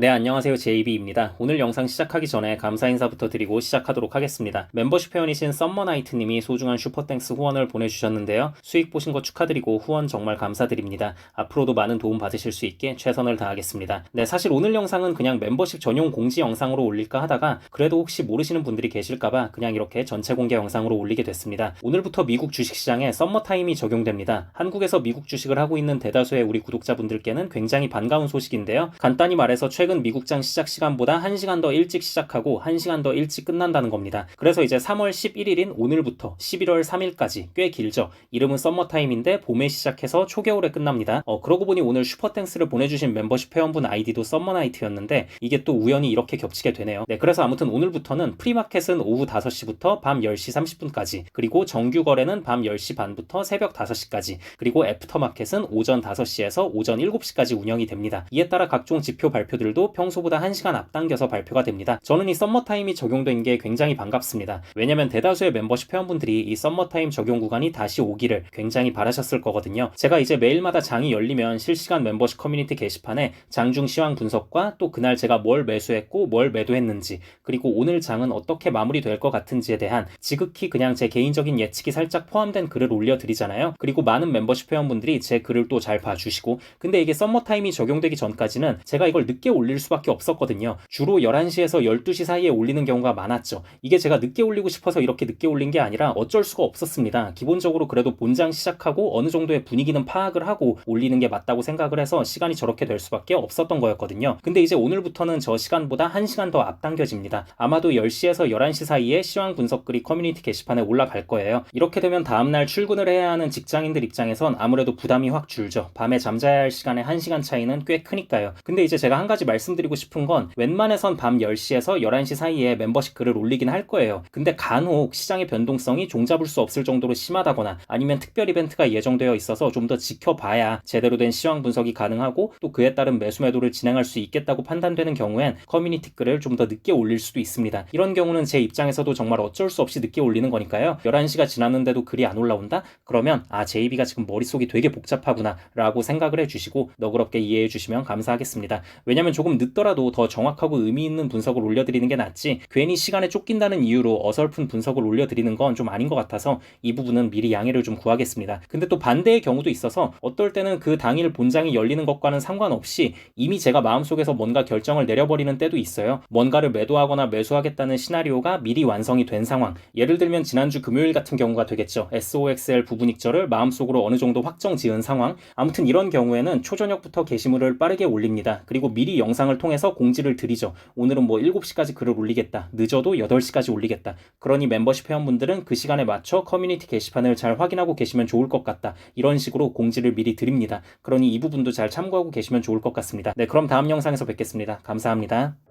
네, 안녕하세요. JB입니다. 오늘 영상 시작하기 전에 감사 인사부터 드리고 시작하도록 하겠습니다. 멤버십 회원이신 썸머나이트님이 소중한 슈퍼땡스 후원을 보내주셨는데요. 수익 보신 거 축하드리고 후원 정말 감사드립니다. 앞으로도 많은 도움 받으실 수 있게 최선을 다하겠습니다. 네, 사실 오늘 영상은 그냥 멤버십 전용 공지 영상으로 올릴까 하다가 그래도 혹시 모르시는 분들이 계실까봐 그냥 이렇게 전체 공개 영상으로 올리게 됐습니다. 오늘부터 미국 주식시장에 썸머타임이 적용됩니다. 한국에서 미국 주식을 하고 있는 대다수의 우리 구독자분들께는 굉장히 반가운 소식인데요. 간단히 말해서 최근 미국장 시작 시간보다 1시간 더 일찍 시작하고 1시간 더 일찍 끝난다는 겁니다. 그래서 이제 3월 11일인 오늘부터 11월 3일까지 꽤 길죠. 이름은 썸머타임인데 봄에 시작해서 초겨울에 끝납니다. 어, 그러고 보니 오늘 슈퍼땡스를 보내주신 멤버십 회원분 아이디도 썸머나이트였는데 이게 또 우연히 이렇게 겹치게 되네요. 네, 그래서 아무튼 오늘부터는 프리마켓은 오후 5시부터 밤 10시 30분까지 그리고 정규 거래는 밤 10시 반부터 새벽 5시까지 그리고 애프터마켓은 오전 5시에서 오전 7시까지 운영이 됩니다. 이에 따라 각종 지표 발표들도 평소보다 1시간 앞당겨서 발표가 됩니다. 저는 이 썸머타임이 적용된 게 굉장히 반갑습니다. 왜냐면 대다수의 멤버십 회원분들이 이 썸머타임 적용 구간이 다시 오기를 굉장히 바라셨을 거거든요. 제가 이제 매일마다 장이 열리면 실시간 멤버십 커뮤니티 게시판에 장중 시황 분석과 또 그날 제가 뭘 매수했고 뭘 매도했는지 그리고 오늘 장은 어떻게 마무리될 것 같은지에 대한 지극히 그냥 제 개인적인 예측이 살짝 포함된 글을 올려드리잖아요. 그리고 많은 멤버십 회원분들이 제 글을 또 잘 봐주시고 근데 이게 썸머타임이 적용되기 전까지는 제가 이걸 늦게 올릴 수밖에 없었거든요. 주로 11시에서 12시 사이에 올리는 경우가 많았죠. 이게 제가 늦게 올리고 싶어서 이렇게 늦게 올린 게 아니라 어쩔 수가 없었습니다. 기본적으로 그래도 본장 시작하고 어느 정도의 분위기는 파악을 하고 올리는 게 맞다고 생각을 해서 시간이 저렇게 될 수밖에 없었던 거였거든요. 근데 이제 오늘부터는 저 시간보다 1시간 더 앞당겨집니다. 아마도 10시에서 11시 사이에 시황 분석 글이 커뮤니티 게시판에 올라갈 거예요. 이렇게 되면 다음날 출근을 해야 하는 직장인들 입장에선 아무래도 부담이 확 줄죠. 밤에 잠자야 할 시간에 1시간 차이는 꽤 크니까요. 근데 이제 제가 한 가지 말씀드리고 싶은 건 웬만해선 밤 10시에서 11시 사이에 멤버십 글을 올리긴 할 거예요. 근데 간혹 시장의 변동성이 종잡을 수 없을 정도로 심하다거나 아니면 특별 이벤트가 예정되어 있어서 좀 더 지켜봐야 제대로 된 시황 분석이 가능하고 또 그에 따른 매수 매도를 진행할 수 있겠다고 판단되는 경우엔 커뮤니티 글을 좀 더 늦게 올릴 수도 있습니다. 이런 경우는 제 입장에서도 정말 어쩔 수 없이 늦게 올리는 거니까요. 11시가 지났는데도 글이 안 올라온다? 그러면 아 JB가 지금 머릿속이 되게 복잡하구나 라고 생각을 해주시고 너그럽게 이해해 주시면 감사하겠습니다. 왜냐면 조금 늦더라도 더 정확하고 의미 있는 분석을 올려드리는 게 낫지 괜히 시간에 쫓긴다는 이유로 어설픈 분석을 올려드리는 건 좀 아닌 것 같아서 이 부분은 미리 양해를 좀 구하겠습니다. 근데 또 반대의 경우도 있어서 어떨 때는 그 당일 본장이 열리는 것과는 상관없이 이미 제가 마음속에서 뭔가 결정을 내려버리는 때도 있어요. 뭔가를 매도하거나 매수하겠다는 시나리오가 미리 완성이 된 상황. 예를 들면 지난주 금요일 같은 경우가 되겠죠. SOXL 부분 익절을 마음속으로 어느 정도 확정 지은 상황. 아무튼 이런 경우에는 초저녁부터 게시물을 빠르게 올립니다. 그리고 미리 영상을 통해서 공지를 드리죠. 오늘은 뭐 7시까지 글을 올리겠다. 늦어도 8시까지 올리겠다. 그러니 멤버십 회원분들은 그 시간에 맞춰 커뮤니티 게시판을 잘 확인하고 계시면 좋을 것 같다. 이런 식으로 공지를 미리 드립니다. 그러니 이 부분도 잘 참고하고 계시면 좋을 것 같습니다. 네, 그럼 다음 영상에서 뵙겠습니다. 감사합니다.